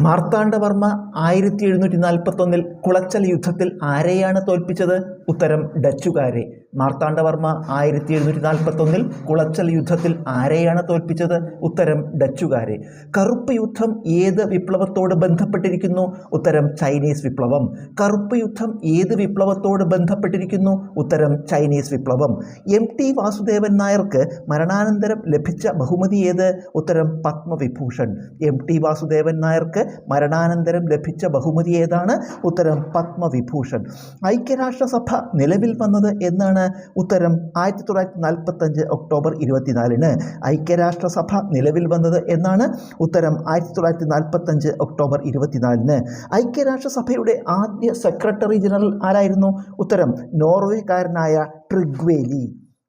മാർത്താണ്ഡവർമ്മ ആയിരത്തി എഴുന്നൂറ്റി നാൽപ്പത്തൊന്നിൽ കുളച്ചൽ യുദ്ധത്തിൽ ആരെയാണ് തോൽപ്പിച്ചത്? ഉത്തരം ഡച്ചുകാരെ. മാർത്താണ്ഡവർമ്മ ആയിരത്തി എഴുന്നൂറ്റി നാൽപ്പത്തൊന്നിൽ കുളച്ചൽ യുദ്ധത്തിൽ ആരെയാണ് തോൽപ്പിച്ചത്? ഉത്തരം ഡച്ചുകാരെ. കറുപ്പ് യുദ്ധം ഏത് വിപ്ലവത്തോട് ബന്ധപ്പെട്ടിരിക്കുന്നു? ഉത്തരം ചൈനീസ് വിപ്ലവം. കറുപ്പ് യുദ്ധം ഏത് വിപ്ലവത്തോട് ബന്ധപ്പെട്ടിരിക്കുന്നു? ഉത്തരം ചൈനീസ് വിപ്ലവം. എം ടി വാസുദേവൻ നായർക്ക് മരണാനന്തരം ലഭിച്ച ബഹുമതി ഏത്? ഉത്തരം പത്മവിഭൂഷൺ. എം ടി വാസുദേവൻ നായർക്ക് മരണാനന്തരം ലഭിച്ച ബഹുമതി ഏതാണ്? ഉത്തരം പത്മവിഭൂഷൺ. ഐക്യരാഷ്ട്രസഭ നിലവിൽ വന്നത് എന്നാണ്? ഉത്തരം ആയിരത്തി തൊള്ളായിരത്തി നാൽപ്പത്തഞ്ച് ഒക്ടോബർ ഇരുപത്തിനാലിന്. ഐക്യരാഷ്ട്രസഭ നിലവിൽ വന്നത് എന്നാണ്? ഉത്തരം ആയിരത്തി തൊള്ളായിരത്തി നാൽപ്പത്തഞ്ച് ഒക്ടോബർ ഇരുപത്തിനാലിന്. ഐക്യരാഷ്ട്രസഭയുടെ ആദ്യ സെക്രട്ടറി ജനറൽ ആരായിരുന്നു? ഉത്തരം നോർവേക്കാരനായ ട്രിഗ്വേലി.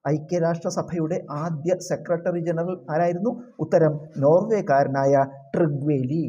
ഐക്യരാഷ്ട്രസഭയുടെ ആദ്യ സെക്രട്ടറി ജനറൽ ആരായിരുന്നു? ഉത്തരം നോർവേക്കാരനായ ട്രിഗ്വേലി.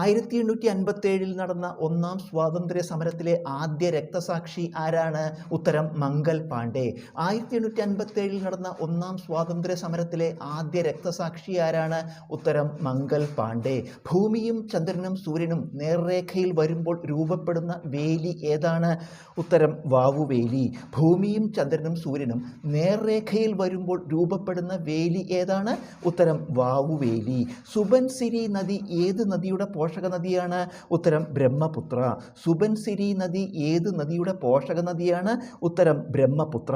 ആയിരത്തി എണ്ണൂറ്റി അൻപത്തി ഏഴിൽ നടന്ന ഒന്നാം സ്വാതന്ത്ര്യ സമരത്തിലെ ആദ്യ രക്തസാക്ഷി ആരാണ്? ഉത്തരം മംഗൽ പാണ്ഡെ. ആയിരത്തി എണ്ണൂറ്റി അൻപത്തി ഏഴിൽ നടന്ന ഒന്നാം സ്വാതന്ത്ര്യ സമരത്തിലെ ആദ്യ രക്തസാക്ഷി ആരാണ്? ഉത്തരം മംഗൽ പാണ്ഡെ. ഭൂമിയും ചന്ദ്രനും സൂര്യനും നേർരേഖയിൽ വരുമ്പോൾ രൂപപ്പെടുന്ന വേലി ഏതാണ്? ഉത്തരം വാവുവേലി. ഭൂമിയും ചന്ദ്രനും സൂര്യനും നേർരേഖയിൽ വരുമ്പോൾ രൂപപ്പെടുന്ന വേലി ഏതാണ്? ഉത്തരം വാവുവേലി. സുബൻസിരി നദി ഏത് നദിയുടെ പോഷക നദിയാണ് ഉത്തരം ബ്രഹ്മപുത്ര. സുബൻസിരി നദി ഏത് നദിയുടെ പോഷക നദിയാണ് ഉത്തരം ബ്രഹ്മപുത്ര.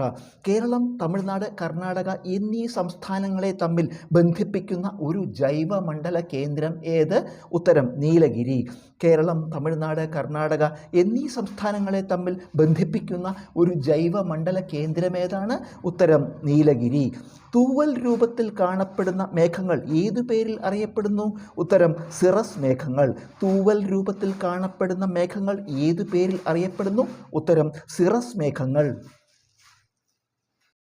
കേരളം തമിഴ്നാട് കർണാടക എന്നീ സംസ്ഥാനങ്ങളെ തമ്മിൽ ബന്ധിപ്പിക്കുന്ന ഒരു ജൈവമണ്ഡല കേന്ദ്രം ഏത്? ഉത്തരം നീലഗിരി. കേരളം തമിഴ്നാട് കർണാടക എന്നീ സംസ്ഥാനങ്ങളെ തമ്മിൽ ബന്ധിപ്പിക്കുന്ന ഒരു ജൈവമണ്ഡല കേന്ദ്രമേതാണ് ഉത്തരം നീലഗിരി. തൂവൽ രൂപത്തിൽ കാണപ്പെടുന്ന മേഘങ്ങൾ ഏതു പേരിൽ അറിയപ്പെടുന്നു? ഉത്തരം സിറസ് മേഘങ്ങൾ തൂവൽ രൂപത്തിൽ കാണപ്പെടുന്ന മേഘങ്ങൾ ഏതു പേരിൽ അറിയപ്പെടുന്നു? ഉത്തരം സിറസ് മേഘങ്ങൾ.